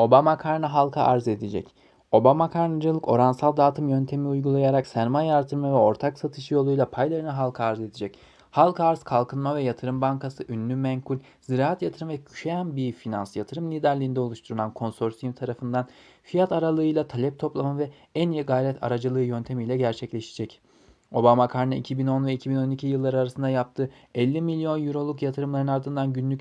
Obama karnı halka arz edecek. Obama karnıcılık oransal dağıtım yöntemi uygulayarak sermaye artırma ve ortak satış yoluyla paylarını halka arz edecek. Halka arz kalkınma ve yatırım bankası ünlü menkul, ziraat yatırım ve QNB Finans yatırım liderliğinde oluşturulan konsorsiyum tarafından fiyat aralığıyla talep toplama ve en iyi gayret aracılığı yöntemiyle gerçekleşecek. Obama karnı 2010 ve 2012 yılları arasında yaptığı 50 milyon euroluk yatırımların ardından günlük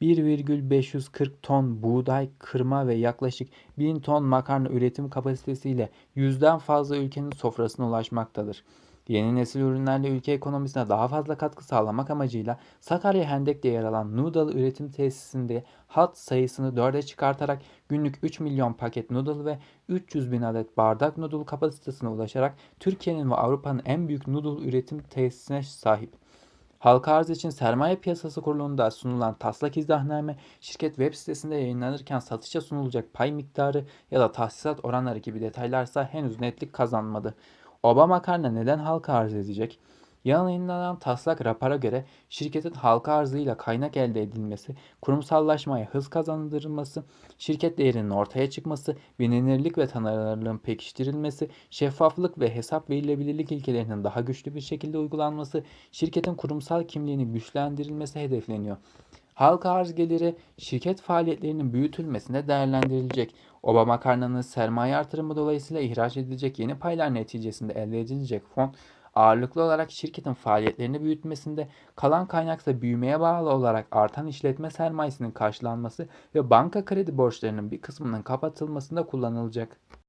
1,540 ton buğday, kırma ve yaklaşık 1000 ton makarna üretim kapasitesiyle yüzden fazla ülkenin sofrasına ulaşmaktadır. Yeni nesil ürünlerle ülke ekonomisine daha fazla katkı sağlamak amacıyla Sakarya Hendek'te yer alan noodle üretim tesisinde hat sayısını 4'e çıkartarak günlük 3 milyon paket noodle ve 300 bin adet bardak noodle kapasitesine ulaşarak Türkiye'nin ve Avrupa'nın en büyük noodle üretim tesisine sahip. Halka arz için Sermaye Piyasası Kurulu'nda sunulan taslak izahname şirket web sitesinde yayınlanırken satışa sunulacak pay miktarı ya da tahsisat oranları gibi detaylarsa henüz netlik kazanmadı. Obama karnı neden halka arz edecek? Yayınlanan taslak rapora göre şirketin halka arzıyla kaynak elde edilmesi, kurumsallaşmaya hız kazandırılması, şirket değerinin ortaya çıkması, bilinirlik ve tanınırlığın pekiştirilmesi, şeffaflık ve hesap verilebilirlik ilkelerinin daha güçlü bir şekilde uygulanması, şirketin kurumsal kimliğinin güçlendirilmesi hedefleniyor. Halka arz geliri şirket faaliyetlerinin büyütülmesine değerlendirilecek. Obama karnının sermaye artırımı dolayısıyla ihraç edilecek yeni paylar neticesinde elde edilecek fon ağırlıklı olarak şirketin faaliyetlerini büyütmesinde, kalan kaynaksa büyümeye bağlı olarak artan işletme sermayesinin karşılanması ve banka kredi borçlarının bir kısmının kapatılmasında kullanılacak.